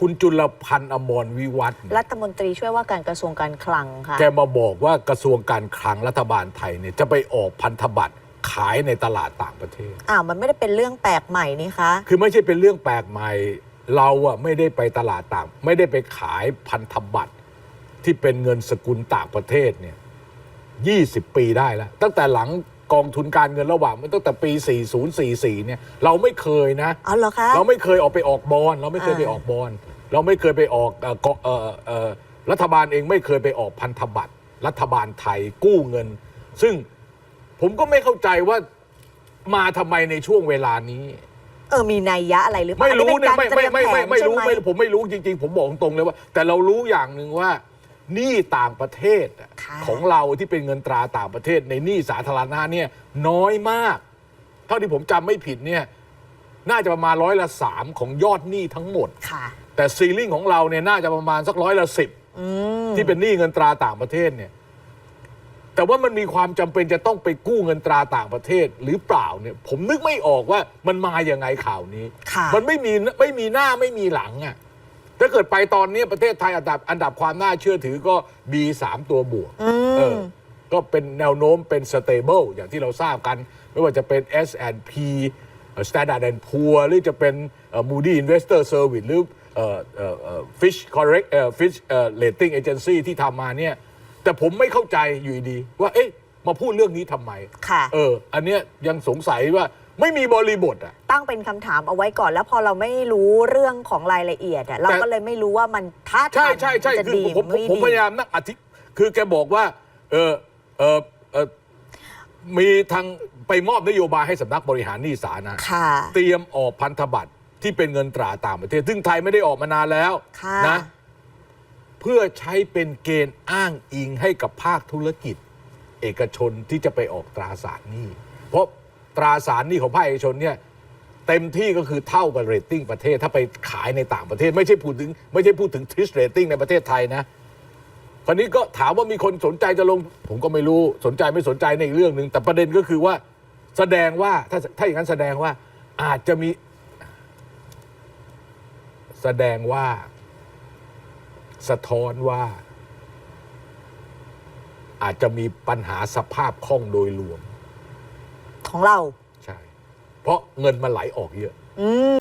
คุณจุลพันธ์อมรวิวัฒน์เนี่ย รัฐมนตรีช่วยว่าการกระทรวงการคลังค่ะ แกมาบอกว่ากระทรวงการคลังรัฐบาลไทยเนี่ยจะไปออกพันธบัตรขายในตลาดต่างประเทศ อ้าวมันไม่ได้เป็นเรื่องแปลกใหม่นี่คะคือไม่ใช่เป็นเรื่องแปลกใหม่ เราอะไม่ได้ไปตลาดต่าง ไม่ได้ไปขายพันธบัตรที่เป็นเงินสกุลต่างประเทศเนี่ย 20 ปีได้แล้ว ตั้งแต่หลัง กองทุนการเงินระหว่างมันตั้งแต่ปี 4044 เนี่ยเราไม่เคยนะเอาเหรอคะ เราไม่เคยออกไปออกบอลเราไม่เคยอ่าไปออกบอลเราไม่เคยไปออกเอ่อกเอ่อเอ่อรัฐบาลเองไม่เคยไปออกพันธบัตรรัฐบาลไทยกู้เงิน ซึ่งผมก็ไม่เข้าใจว่ามาทำไมในช่วงเวลานี้ เออ มีนัยยะอะไรหรือเปล่าไม่รู้อัเนี่ยไม่ป็ไม่นการไม่เตยไม่แผนไม่รู้ใช่ห ไม่ผมไม่รู้จริง ๆ ผมบอกตรงๆเลยว่า แต่เรารู้อย่างหนึ่งว่า หนี้ต่างประเทศอะค่ะ ของเราที่เป็นเงินตราต่างประเทศ ในหนี้สาธารณะเนี่ยน้อยมาก เท่าที่ผมจำไม่ผิดเนี่ยน่าจะประมาณร้อยละสามของยอดหนี้ทั้งหมด ค่ะ แต่ซีลิ่งของเราเนี่ยน่าจะประมาณสักร้อยละสิบอืม ที่เป็นหนี้เงินตราต่างประเทศเนี่ย แต่ว่ามันมีความจำเป็นจะต้องไปกู้เงินตราต่างประเทศหรือเปล่าเนี่ย ผมนึกไม่ออกว่ามันมาอย่างไงข่าวนี้ ค่ะ มันไม่มีไม่มีหน้าไม่มีหลังอะ่ะ ถ้าเกิดไปตอนนี้ประเทศไทยอันดับอันดับความน่าเชื่อถือก็ B3 ตัวบวกอืเอมอก็เป็นแนวโน้มเป็น stable อย่างที่เราทราบกัน ไม่ว่าจะเป็น S&P เอ่อ Standard and Poor หรือจะเป็นเอ่อ Moody Investor Service หรือเอ่อเอ่อเอ่อ Fish Correct เอ่อ Fish เอ่อ Rating Agency ที่ทำมาเนี่ย แต่ผมไม่เข้าใจอยู่ดีๆว่าเอ๊ะมาพูดเรื่องนี้ทำไมค่ะเออ อันเนี้ยยังสงสัยว่า ไม่มีบริบทอะ ตั้งเป็นคำถามเอาไว้ก่อน แล้วพอเราไม่รู้เรื่องของรายละเอียดอะเราก็เลยไม่รู้ว่ามันท่าใช่ทางใช่ใช่จะคือดีผมผมไม่ผมดี พยายามนักอธิคือแกบอกว่า เออเออเออมีทางไปมอบนโยบายให้สำนักบริหารหนี้สาธารณะ ค่ะ เตรียมออกพันธบัตรที่เป็นเงินตราต่างประเทศ ซึ่งไทยไม่ได้ออกมานานแล้วค่ะ นะ เพื่อใช้เป็นเกณฑ์อ้างอิงให้กับภาคธุรกิจ เอกชนที่จะไปออกตราสารหนี้ เพราะ ตราสารหนี้ของภาคเอกชนเนี่ยเต็มที่ก็คือเท่ากับเรตติ้งประเทศ ถ้าไปขายในต่างประเทศ ไม่ใช่พูดถึงไม่ใช่พูดถึงทริสเรตติ้งในประเทศไทยนะคราวนี้ก็ถามว่ามีคนสนใจจะลง ผมก็ไม่รู้สนใจไม่สนใจในอีกเรื่องหนึ่งแต่ประเด็นก็คือว่าแสดงว่าถ้าถ้าอย่างนั้นแสดงว่าอาจจะมี แสดงว่า สะท้อนว่า อาจจะมีปัญหาสภาพคล่องโดยรวม ของเรา ใช่ เพราะเงินมันไหลออกเยอะ อืม